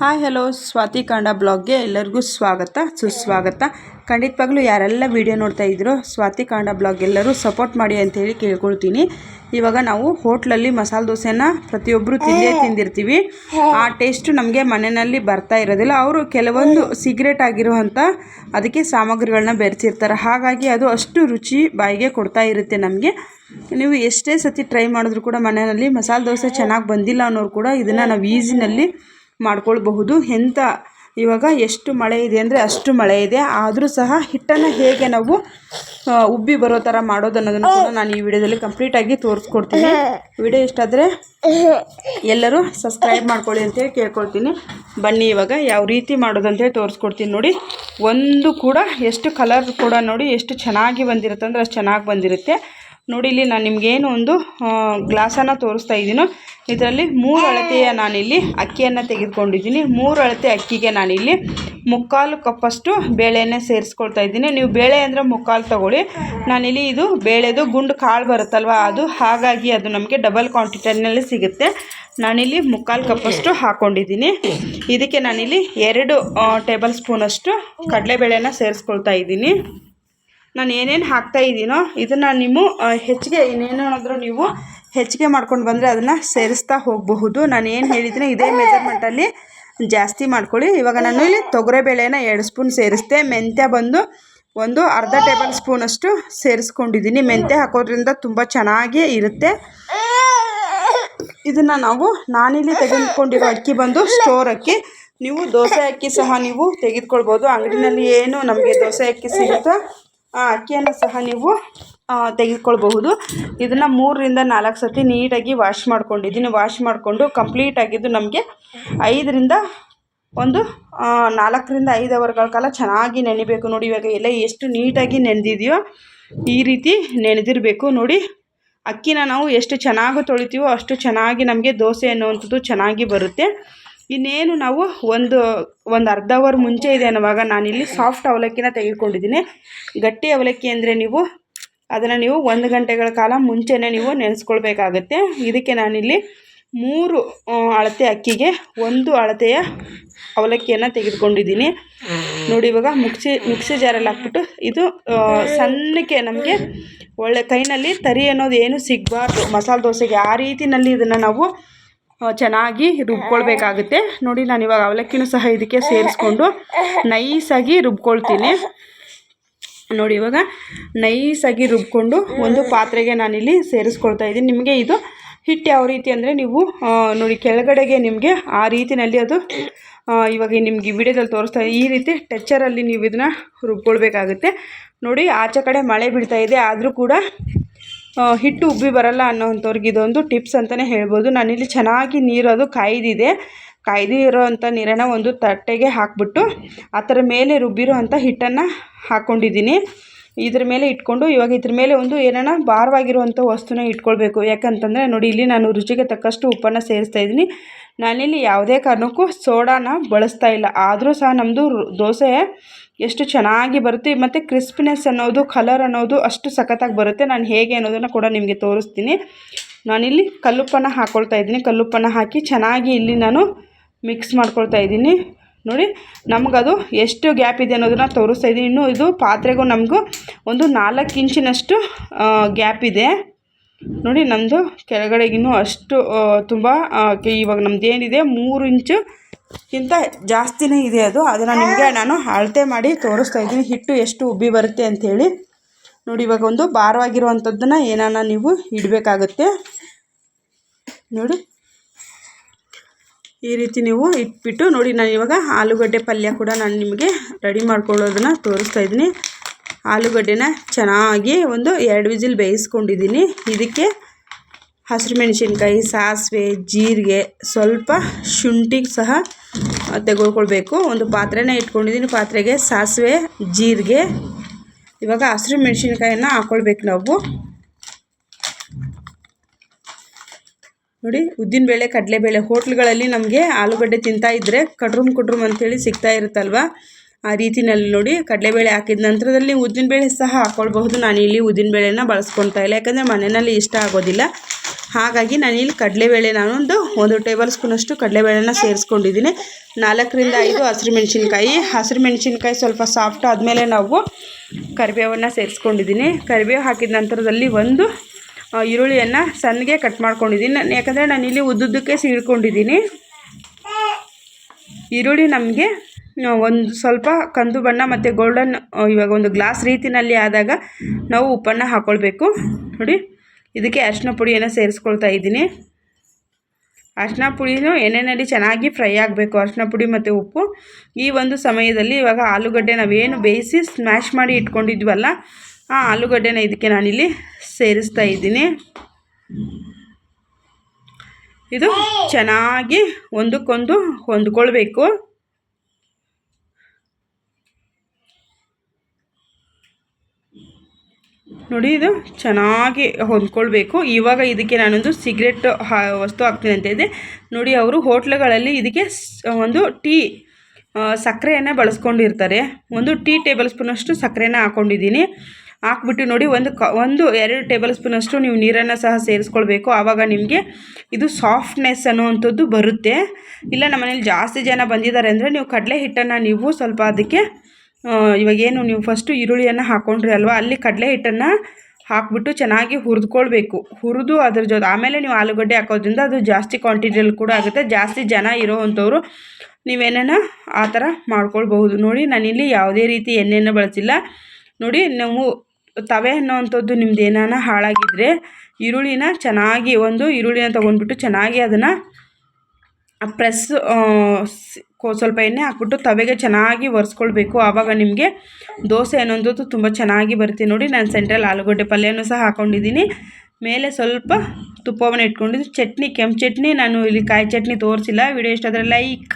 Hi hello Swati ಕಾಂಡ ಬ್ಲಾಗ್ಗೆ ಎಲ್ಲರಿಗೂ ಸ್ವಾಗತ ಸುಸ್ವಾಗತ. ಖಂಡಿತವಾಗ್ಲೂ ಯಾರೆಲ್ಲ ವಿಡಿಯೋ ನೋಡ್ತಾ ಇದ್ರು ಸ್ವಾತಿ ಕಾಂಡ ಬ್ಲಾಗ್ ಎಲ್ಲರೂ ಸಪೋರ್ಟ್ ಮಾಡಿ ಅಂತೇಳಿ ಕೇಳ್ಕೊಳ್ತೀನಿ. ಇವಾಗ ನಾವು ಹೋಟ್ಲಲ್ಲಿ ಮಸಾಲೆ ದೋಸೆನ ಪ್ರತಿಯೊಬ್ಬರು ತಿಂದೇ ತಿಂದಿರ್ತೀವಿ. ಆ ಟೇಸ್ಟು ನಮಗೆ ಮನೆಯಲ್ಲಿ ಬರ್ತಾ ಇರೋದಿಲ್ಲ. ಅವರು ಕೆಲವೊಂದು ಸಿಗ್ರೆಟ್ ಆಗಿರುವಂಥ ಅದಕ್ಕೆ ಸಾಮಗ್ರಿಗಳನ್ನ ಬೆರೆಸಿರ್ತಾರೆ. ಹಾಗಾಗಿ ಅದು ಅಷ್ಟು ರುಚಿ ಬಾಯಿಗೆ ಕೊಡ್ತಾ ಇರುತ್ತೆ ನಮಗೆ. ನೀವು ಎಷ್ಟೇ ಸತಿ ಟ್ರೈ ಮಾಡಿದ್ರು ಕೂಡ ಮನೆಯಲ್ಲಿ ಮಸಾಲೆ ದೋಸೆ ಚೆನ್ನಾಗಿ ಬಂದಿಲ್ಲ ಅನ್ನೋರು ಕೂಡ ಇದನ್ನು ನಾವು ಈಸಿನಲ್ಲಿ ಮಾಡ್ಕೊಳ್ಬಹುದು. ಎಂಥ ಇವಾಗ ಎಷ್ಟು ಮಳೆ ಇದೆ ಅಂದರೆ ಅಷ್ಟು ಮಳೆ ಇದೆ. ಆದರೂ ಸಹ ಹಿಟ್ಟನ್ನು ಹೇಗೆ ನಾವು ಉಬ್ಬಿ ಬರೋ ಥರ ಮಾಡೋದು ಅನ್ನೋದನ್ನು ಕೂಡ ನಾನು ಈ ವಿಡಿಯೋದಲ್ಲಿ ಕಂಪ್ಲೀಟಾಗಿ ತೋರಿಸ್ಕೊಡ್ತೀನಿ. ವಿಡಿಯೋ ಇಷ್ಟಾದರೆ ಎಲ್ಲರೂ ಸಬ್ಸ್ಕ್ರೈಬ್ ಮಾಡ್ಕೊಳ್ಳಿ ಅಂತೇಳಿ ಕೇಳ್ಕೊಳ್ತೀನಿ. ಬನ್ನಿ ಇವಾಗ ಯಾವ ರೀತಿ ಮಾಡೋದು ಅಂತೇಳಿ ತೋರಿಸ್ಕೊಡ್ತೀನಿ ನೋಡಿ. ಒಂದು ಕೂಡ ಎಷ್ಟು ಕಲರ್ ಕೂಡ ನೋಡಿ ಎಷ್ಟು ಚೆನ್ನಾಗಿ ಬಂದಿರುತ್ತೆ ಅಂದರೆ ಅಷ್ಟು ಚೆನ್ನಾಗಿ ಬಂದಿರುತ್ತೆ. ನೋಡಿ ಇಲ್ಲಿ ನಾನು ನಿಮಗೇನು ಒಂದು ಗ್ಲಾಸನ್ನು ತೋರಿಸ್ತಾ ಇದ್ದೀನೋ. ಇದರಲ್ಲಿ ಮೂರು ಅಳತೆಯ ನಾನಿಲ್ಲಿ ಅಕ್ಕಿಯನ್ನು ತೆಗೆದುಕೊಂಡಿದ್ದೀನಿ. ಮೂರು ಅಳತೆ ಅಕ್ಕಿಗೆ ನಾನಿಲ್ಲಿ ಮುಕ್ಕಾಲು ಕಪ್ಪಷ್ಟು ಬೇಳೆನೇ ಸೇರಿಸ್ಕೊಳ್ತಾ ಇದ್ದೀನಿ. ನೀವು ಬೇಳೆ ಅಂದರೆ ಮುಕ್ಕಾಲು ತಗೊಳ್ಳಿ. ನಾನಿಲ್ಲಿ ಇದು ಬೇಳೆದು ಗುಂಡು ಕಾಳು ಬರುತ್ತಲ್ವ, ಅದು ಹಾಗಾಗಿ ಅದು ನಮಗೆ ಡಬಲ್ ಕ್ವಾಂಟಿಟಿನಲ್ಲಿ ಸಿಗುತ್ತೆ. ನಾನಿಲ್ಲಿ ಮುಕ್ಕಾಲು ಕಪ್ಪಷ್ಟು ಹಾಕ್ಕೊಂಡಿದ್ದೀನಿ ಇದಕ್ಕೆ ನಾನಿಲ್ಲಿ ಎರಡು ಟೇಬಲ್ ಸ್ಪೂನಷ್ಟು ಕಡಲೆಬೇಳೆನ ಸೇರಿಸ್ಕೊಳ್ತಾ ಇದ್ದೀನಿ. ನಾನು ಏನೇನು ಹಾಕ್ತಾ ಇದ್ದೀನೋ ಇದನ್ನು ನೀವು ಹೆಚ್ಚಿಗೆ ಇನ್ನೇನಾದರೂ ನೀವು ಹೆಚ್ಚಿಗೆ ಮಾಡ್ಕೊಂಡು ಬಂದರೆ ಅದನ್ನು ಸೇರಿಸ್ತಾ ಹೋಗಬಹುದು. ನಾನು ಏನು ಹೇಳಿದ್ದೀನಿ ಇದೇ ಮೆಜರ್ಮೆಂಟಲ್ಲಿ ಜಾಸ್ತಿ ಮಾಡ್ಕೊಳ್ಳಿ. ಇವಾಗ ನಾನು ಇಲ್ಲಿ ತೊಗರೆಬೇಳೆನ ಎರಡು ಸ್ಪೂನ್ ಸೇರಿಸ್ದೆ. ಮೆಂತ್ಯ ಬಂದು ಒಂದು ಅರ್ಧ ಟೇಬಲ್ ಸ್ಪೂನಷ್ಟು ಸೇರಿಸ್ಕೊಂಡಿದ್ದೀನಿ ಮೆಂತ್ಯ ಹಾಕೋದ್ರಿಂದ ತುಂಬ ಚೆನ್ನಾಗಿ ಇರುತ್ತೆ. ಇದನ್ನು ನಾವು ನಾನಿಲ್ಲಿ ತೆಗೆದುಕೊಂಡಿರೋ ಅಕ್ಕಿ ಬಂದು ಸ್ಟೋರ್ ಅಕ್ಕಿ. ನೀವು ದೋಸೆ ಅಕ್ಕಿ ಸಹ ನೀವು ತೆಗೆದುಕೊಳ್ಬೋದು ಅಂಗಡಿನಲ್ಲಿ ಏನು ನಮಗೆ ದೋಸೆ ಅಕ್ಕಿ ಸಿಗುತ್ತೋ ಆ ಅಕ್ಕಿಯನ್ನು ಸಹ ನೀವು ತೆಗೆದುಕೊಳ್ಬಹುದು. ಇದನ್ನು ಮೂರರಿಂದ ನಾಲ್ಕು ಸರ್ತಿ ನೀಟಾಗಿ ವಾಶ್ ಮಾಡ್ಕೊಂಡಿದ್ದೀನಿ. ವಾಶ್ ಮಾಡಿಕೊಂಡು ಕಂಪ್ಲೀಟ್ ಆಗಿದ್ದು ನಮಗೆ ಐದರಿಂದ ಒಂದು ನಾಲ್ಕರಿಂದ ಐದು ಅವರ್ಗಳ ಕಾಲ ಚೆನ್ನಾಗಿ ನೆನಿಬೇಕು. ನೋಡಿ ಇವಾಗ ಎಲ್ಲ ಎಷ್ಟು ನೀಟಾಗಿ ನೆನೆದಿದೆಯೋ ಈ ರೀತಿ ನೆನೆದಿರಬೇಕು. ನೋಡಿ ಅಕ್ಕಿನ ನಾವು ಎಷ್ಟು ಚೆನ್ನಾಗಿ ತೊಳಿತೀವೋ ಅಷ್ಟು ಚೆನ್ನಾಗಿ ನಮಗೆ ದೋಸೆ ಅನ್ನುವಂಥದ್ದು ಚೆನ್ನಾಗಿ ಬರುತ್ತೆ. ಇನ್ನೇನು ನಾವು ಒಂದು ಒಂದು ಅರ್ಧ ಅವರ್ ಮುಂಚೆ ಇದೆ ಅನ್ನುವಾಗ ನಾನಿಲ್ಲಿ ಸಾಫ್ಟ್ ಅವಲಕ್ಕಿನ ತೆಗೆದುಕೊಂಡಿದ್ದೀನಿ. ಗಟ್ಟಿ ಅವಲಕ್ಕಿ ಅಂದರೆ ನೀವು ಅದನ್ನು ನೀವು ಒಂದು ಗಂಟೆಗಳ ಕಾಲ ಮುಂಚೆನೇ ನೀವು ನೆನೆಸ್ಕೊಳ್ಬೇಕಾಗತ್ತೆ. ಇದಕ್ಕೆ ನಾನಿಲ್ಲಿ ಮೂರು ಅಳತೆ ಅಕ್ಕಿಗೆ ಒಂದು ಅಳತೆಯ ಅವಲಕ್ಕಿಯನ್ನು ತೆಗೆದುಕೊಂಡಿದ್ದೀನಿ. ನೋಡಿ ಇವಾಗ ಮಿಕ್ಸಿ ಮಿಕ್ಸಿ ಜಾರಲ್ಲಿ ಹಾಕ್ಬಿಟ್ಟು ಇದು ಸಣ್ಣಕ್ಕೆ ನಮಗೆ ಒಳ್ಳೆ ಕೈನಲ್ಲಿ ತರಿ ಅನ್ನೋದು ಏನು ಸಿಗಬಾರ್ದು. ಮಸಾಲೆ ದೋಸೆಗೆ ಆ ರೀತಿಯಲ್ಲಿ ಇದನ್ನು ನಾವು ಚೆನ್ನಾಗಿ ರುಬ್ಕೊಳ್ಬೇಕಾಗುತ್ತೆ. ನೋಡಿ, ನಾನು ಇವಾಗ ಅವಲಕ್ಕಿನೂ ಸಹ ಇದಕ್ಕೆ ಸೇರಿಸ್ಕೊಂಡು ನೈಸಾಗಿ ರುಬ್ಕೊಳ್ತೀನಿ. ನೋಡಿ, ಇವಾಗ ನೈಸಾಗಿ ರುಬ್ಕೊಂಡು ಒಂದು ಪಾತ್ರೆಗೆ ನಾನಿಲ್ಲಿ ಸೇರಿಸ್ಕೊಳ್ತಾ ಇದ್ದೀನಿ. ನಿಮಗೆ ಇದು ಹಿಟ್ಟು ಯಾವ ರೀತಿ ಅಂದರೆ ನೀವು ನೋಡಿ, ಕೆಳಗಡೆಗೆ ನಿಮಗೆ ಆ ರೀತಿಯಲ್ಲಿ ಅದು ಇವಾಗ ನಿಮಗೆ ವಿಡಿಯೋದಲ್ಲಿ ತೋರಿಸ್ತಾ ಈ ರೀತಿ ಟೆಚ್ಚರಲ್ಲಿ ನೀವು ಇದನ್ನ ರುಬ್ಕೊಳ್ಬೇಕಾಗುತ್ತೆ. ನೋಡಿ, ಆಚೆ ಕಡೆ ಮಳೆ ಬೀಳ್ತಾ ಇದೆ. ಆದರೂ ಕೂಡ ಹಿಟ್ಟು ಉಬ್ಬಿ ಬರಲ್ಲ ಅನ್ನೋವಂಥವ್ರಿಗೆ ಇದೊಂದು ಟಿಪ್ಸ್ ಅಂತಲೇ ಹೇಳ್ಬೋದು. ನಾನಿಲ್ಲಿ ಚೆನ್ನಾಗಿ ನೀರು ಅದು ಕಾಯ್ದಿದೆ. ಕಾಯ್ದಿರೋ ಅಂಥ ನೀರನ್ನು ಒಂದು ತಟ್ಟೆಗೆ ಹಾಕ್ಬಿಟ್ಟು ಅದರ ಮೇಲೆ ರುಬ್ಬಿರೋ ಅಂಥ ಹಿಟ್ಟನ್ನು ಹಾಕ್ಕೊಂಡಿದ್ದೀನಿ. ಇದ್ರ ಮೇಲೆ ಇಟ್ಕೊಂಡು ಇವಾಗ ಇದ್ರ ಮೇಲೆ ಒಂದು ಏನಾನ ಭಾರವಾಗಿರುವಂಥ ವಸ್ತುನ ಇಟ್ಕೊಳ್ಬೇಕು. ಯಾಕಂತಂದರೆ ನೋಡಿ, ಇಲ್ಲಿ ನಾನು ರುಚಿಗೆ ತಕ್ಕಷ್ಟು ಉಪ್ಪನ್ನು ಸೇರಿಸ್ತಾ ಇದ್ದೀನಿ. ನಾನಿಲ್ಲಿ ಯಾವುದೇ ಕಾರಣಕ್ಕೂ ಸೋಡಾನ ಬಳಸ್ತಾ ಇಲ್ಲ. ಆದರೂ ಸಹ ನಮ್ಮದು ದೋಸೆ ಎಷ್ಟು ಚೆನ್ನಾಗಿ ಬರುತ್ತೆ ಮತ್ತು ಕ್ರಿಸ್ಪಿನೆಸ್ ಅನ್ನೋದು ಕಲರ್ ಅನ್ನೋದು ಅಷ್ಟು ಸಖತ್ತಾಗಿ ಬರುತ್ತೆ. ನಾನು ಹೇಗೆ ಅನ್ನೋದನ್ನು ಕೂಡ ನಿಮಗೆ ತೋರಿಸ್ತೀನಿ. ನಾನಿಲ್ಲಿ ಕಲ್ಲುಪ್ಪನ್ನು ಹಾಕ್ಕೊಳ್ತಾ ಇದ್ದೀನಿ. ಕಲ್ಲುಪ್ಪನ್ನು ಹಾಕಿ ಚೆನ್ನಾಗಿ ಇಲ್ಲಿ ನಾನು ಮಿಕ್ಸ್ ಮಾಡ್ಕೊಳ್ತಾ ಇದ್ದೀನಿ. ನೋಡಿ, ನಮಗದು ಎಷ್ಟು ಗ್ಯಾಪ್ ಇದೆ ಅನ್ನೋದನ್ನು ತೋರಿಸ್ತಾ ಇದ್ದೀನಿ. ಇನ್ನು ಇದು ಪಾತ್ರೆಗೂ ನಮಗೂ ಒಂದು ನಾಲ್ಕು ಇಂಚಿನಷ್ಟು ಗ್ಯಾಪ್ ಇದೆ. ನೋಡಿ ನಮ್ಮದು ಕೆಳಗಡೆಗಿನ್ನೂ ಅಷ್ಟು ತುಂಬ ಇವಾಗ ನಮ್ದು ಏನಿದೆ, ಮೂರು ಇಂಚುಕ್ಕಿಂತ ಜಾಸ್ತಿನೇ ಇದೆ ಅದು. ಅದನ್ನು ನಿಮಗೆ ನಾನು ಅಳತೆ ಮಾಡಿ ತೋರಿಸ್ತಾ ಇದ್ದೀನಿ. ಹಿಟ್ಟು ಎಷ್ಟು ಉಬ್ಬಿ ಬರುತ್ತೆ ಅಂಥೇಳಿ ನೋಡಿ, ಇವಾಗ ಒಂದು ಭಾರವಾಗಿರುವಂಥದ್ದನ್ನು ಏನಾನ ನೀವು ಇಡಬೇಕಾಗುತ್ತೆ. ನೋಡಿ. ಈ ರೀತಿ ನೀವು ಇಟ್ಬಿಟ್ಟು ನೋಡಿ, ನಾನು ಇವಾಗ ಆಲೂಗಡ್ಡೆ ಪಲ್ಯ ಕೂಡ ನಾನು ನಿಮಗೆ ರೆಡಿ ಮಾಡ್ಕೊಳ್ಳೋದನ್ನು ತೋರಿಸ್ತಾ ಇದ್ದೀನಿ. ಆಲೂಗಡ್ಡೆನ ಚೆನ್ನಾಗಿ ಒಂದು ಎರಡು ವಿಜಿಲ್ ಬೇಯಿಸ್ಕೊಂಡಿದ್ದೀನಿ. ಇದಕ್ಕೆ ಹಸಿರು ಮೆಣಸಿನ್ಕಾಯಿ ಸಾಸಿವೆ, ಜೀರಿಗೆ, ಸ್ವಲ್ಪ ಶುಂಠಿಗೆ ಸಹ ತೆಗೆದುಕೊಳ್ಬೇಕು. ಒಂದು ಪಾತ್ರೆನ ಇಟ್ಕೊಂಡಿದ್ದೀನಿ. ಪಾತ್ರೆಗೆ ಸಾಸಿವೆ, ಜೀರಿಗೆ, ಇವಾಗ ಹಸಿರು ಮೆಣಸಿನ್ಕಾಯನ್ನು ಹಾಕ್ಕೊಳ್ಬೇಕು ನಾವು. ನೋಡಿ, ಉದ್ದಿನಬೇಳೆ, ಕಡಲೆಬೇಳೆ, ಹೋಟ್ಲ್ಗಳಲ್ಲಿ ನಮಗೆ ಆಲೂಗಡ್ಡೆ ತಿಂತಾ ಇದ್ದರೆ ಕಡ್ರುಮ್ ಕುಡ್ರುಮ್ ಅಂಥೇಳಿ ಸಿಗ್ತಾ ಇರುತ್ತಲ್ವ? ಆ ರೀತಿನಲ್ಲಿ ನೋಡಿ ಕಡಲೆಬೇಳೆ ಹಾಕಿದ ನಂತರದಲ್ಲಿ ಉದ್ದಿನಬೇಳೆ ಸಹ ಹಾಕ್ಕೊಳ್ಬಹುದು ನಾನು ಇಲ್ಲಿ ಉದ್ದಿನಬೇಳೆನ ಬಳಸ್ಕೊಳ್ತಾ ಇಲ್ಲ, ಯಾಕಂದರೆ ಮನೆಯಲ್ಲಿ ಇಷ್ಟ ಆಗೋದಿಲ್ಲ. ಹಾಗಾಗಿ ನಾನಿಲ್ಲಿ ಕಡಲೆಬೇಳೆ ನಾನೊಂದು ಒಂದು ಟೇಬಲ್ ಸ್ಪೂನಷ್ಟು ಕಡಲೆಬೇಳೆನ ಸೇರಿಸ್ಕೊಂಡಿದ್ದೀನಿ. ನಾಲ್ಕರಿಂದ ಐದು ಹಸಿರು ಮೆಣಸಿನ್ಕಾಯಿ. ಹಸಿರು ಮೆಣಸಿನ್ಕಾಯಿ ಸ್ವಲ್ಪ ಸಾಫ್ಟ್ ಆದಮೇಲೆ ನಾವು ಕರಿಬೇವನ್ನು ಸೇರಿಸ್ಕೊಂಡಿದ್ದೀನಿ. ಕರಿಬೇವು ಹಾಕಿದ ನಂತರದಲ್ಲಿ ಒಂದು ಈರುಳ್ಳಿಯನ್ನು ಸಣ್ಣಗೆ ಕಟ್ ಮಾಡ್ಕೊಂಡಿದ್ದೀನಿ. ನಾನು ಯಾಕಂದರೆ ನಾನಿಲ್ಲಿ ಉದ್ದುದ್ದಕ್ಕೆ ಸೀಳ್ಕೊಂಡಿದ್ದೀನಿ. ಈರುಳ್ಳಿ ನಮಗೆ ಒಂದು ಸ್ವಲ್ಪ ಕಂದು ಬಣ್ಣ ಮತ್ತು ಗೋಲ್ಡನ್ ಇವಾಗ ಒಂದು ಗ್ಲಾಸ್ ರೀತಿನಲ್ಲಿ ಆದಾಗ ನಾವು ಉಪ್ಪನ್ನು ಹಾಕ್ಕೊಳ್ಬೇಕು ನೋಡಿ, ಇದಕ್ಕೆ ಅರಿಶಿನ ಪುಡಿಯನ್ನು ಸೇರಿಸ್ಕೊಳ್ತಾ ಇದ್ದೀನಿ. ಅರಿಶಿನ ಪುಡಿನೂ ಎಣ್ಣೆಯಲ್ಲಿ ಚೆನ್ನಾಗಿ ಫ್ರೈ ಆಗಬೇಕು, ಅರಿಶಿನ ಪುಡಿ ಮತ್ತು ಉಪ್ಪು. ಈ ಒಂದು ಸಮಯದಲ್ಲಿ ಇವಾಗ ಆಲೂಗಡ್ಡೆ ನಾವೇನು ಬೇಯಿಸಿ ಸ್ಮ್ಯಾಶ್ ಮಾಡಿ ಇಟ್ಕೊಂಡಿದ್ವಲ್ಲ, ಆ ಆಲೂಗಡ್ಡೆನ ಇದಕ್ಕೆ ನಾನಿಲ್ಲಿ ಸೇರಿಸ್ತಾ ಇದ್ದೀನಿ. ಇದು ಚೆನ್ನಾಗಿ ಒಂದಕ್ಕೊಂದು ಹೊಂದ್ಕೊಳ್ಬೇಕು. ನೋಡಿ, ಇದು ಚೆನ್ನಾಗಿ ಹೊಂದ್ಕೊಳ್ಬೇಕು. ಇವಾಗ ಇದಕ್ಕೆ ನಾನೊಂದು ಸಿಗ್ರೆಟ್ ವಸ್ತು ಹಾಕ್ತೀನಿ ಅಂತ ಇದೆ. ನೋಡಿ, ಅವರು ಹೋಟ್ಲುಗಳಲ್ಲಿ ಇದಕ್ಕೆ ಒಂದು ಟೀ ಸಕ್ಕರೆಯನ್ನು ಬಳಸ್ಕೊಂಡಿರ್ತಾರೆ. ಒಂದು ಟೀ ಟೇಬಲ್ ಸ್ಪೂನಷ್ಟು ಸಕ್ಕರೆನ ಹಾಕ್ಕೊಂಡಿದ್ದೀನಿ ಹಾಕ್ಬಿಟ್ಟು ನೋಡಿ, ಒಂದು ಕ, ಒಂದು ಎರಡು ಟೇಬಲ್ ಸ್ಪೂನಷ್ಟು ನೀವು ನೀರನ್ನು ಸಹ ಸೇರಿಸ್ಕೊಳ್ಬೇಕು. ಆವಾಗ ನಿಮಗೆ ಇದು ಸಾಫ್ಟ್ನೆಸ್ ಅನ್ನುವಂಥದ್ದು ಬರುತ್ತೆ. ಇಲ್ಲ, ನಮ್ಮನೇಲಿ ಜಾಸ್ತಿ ಜನ ಬಂದಿದ್ದಾರೆ ಅಂದರೆ ನೀವು ಕಡಲೆ ಹಿಟ್ಟನ್ನು ನೀವು ಸ್ವಲ್ಪ ಅದಕ್ಕೆ ಇವಾಗೇನು ನೀವು ಫಸ್ಟು ಈರುಳ್ಳಿಯನ್ನು ಹಾಕ್ಕೊಂಡ್ರಿ ಅಲ್ವಾ? ಅಲ್ಲಿ ಕಡಲೆ ಹಿಟ್ಟನ್ನು ಹಾಕ್ಬಿಟ್ಟು ಚೆನ್ನಾಗಿ ಹುರಿದ್ಕೊಳ್ಬೇಕು. ಹುರಿದು ಅದ್ರ ಜೊತೆ ಆಮೇಲೆ ನೀವು ಆಲೂಗಡ್ಡೆ ಹಾಕೋದ್ರಿಂದ ಅದು ಜಾಸ್ತಿ ಕ್ವಾಂಟಿಟಿಯಲ್ಲಿ ಕೂಡ ಆಗುತ್ತೆ. ಜಾಸ್ತಿ ಜನ ಇರೋವಂಥವ್ರು ನೀವೇನ ಆ ಥರ ಮಾಡ್ಕೊಳ್ಬಹುದು. ನೋಡಿ, ನಾನಿಲ್ಲಿ ಯಾವುದೇ ರೀತಿ ಎಣ್ಣೆಯನ್ನು ಬಳಸಿಲ್ಲ. ನೋಡಿ, ನಾವು ತವೆ ಅನ್ನೋವಂಥದ್ದು ನಿಮ್ದು ಏನಾನ ಹಾಳಾಗಿದ್ದರೆ ಈರುಳ್ಳಿನ ಚೆನ್ನಾಗಿ ಒಂದು ಈರುಳ್ಳಿನ ತೊಗೊಂಡ್ಬಿಟ್ಟು ಚೆನ್ನಾಗಿ ಅದನ್ನು ಪ್ರೆಸ್ ಸ್ವಲ್ಪ ಎಣ್ಣೆ ಹಾಕ್ಬಿಟ್ಟು ತವೆಗೆ ಚೆನ್ನಾಗಿ ಒರೆಸ್ಕೊಳ್ಬೇಕು. ಆವಾಗ ನಿಮಗೆ ದೋಸೆ ಏನೊಂದು ತುಂಬ ಚೆನ್ನಾಗಿ ಬರುತ್ತೆ ನೋಡಿ. ನಾನು ಸೆಂಟ್ರಲ್ ಆಲೂಗಡ್ಡೆ ಪಲ್ಯನೂ ಸಹ ಹಾಕ್ಕೊಂಡಿದ್ದೀನಿ ಮೇಲೆ ಸ್ವಲ್ಪ ತುಪ್ಪವನ್ನು ಇಟ್ಕೊಂಡಿದ್ದು ಚಟ್ನಿ, ಕೆಂಪು ಚಟ್ನಿ. ನಾನು ಇಲ್ಲಿ ಕಾಯಿ ಚಟ್ನಿ ತೋರಿಸಿಲ್ಲ. ವಿಡಿಯೋ ಇಷ್ಟ ಆದರೆ ಲೈಕ್.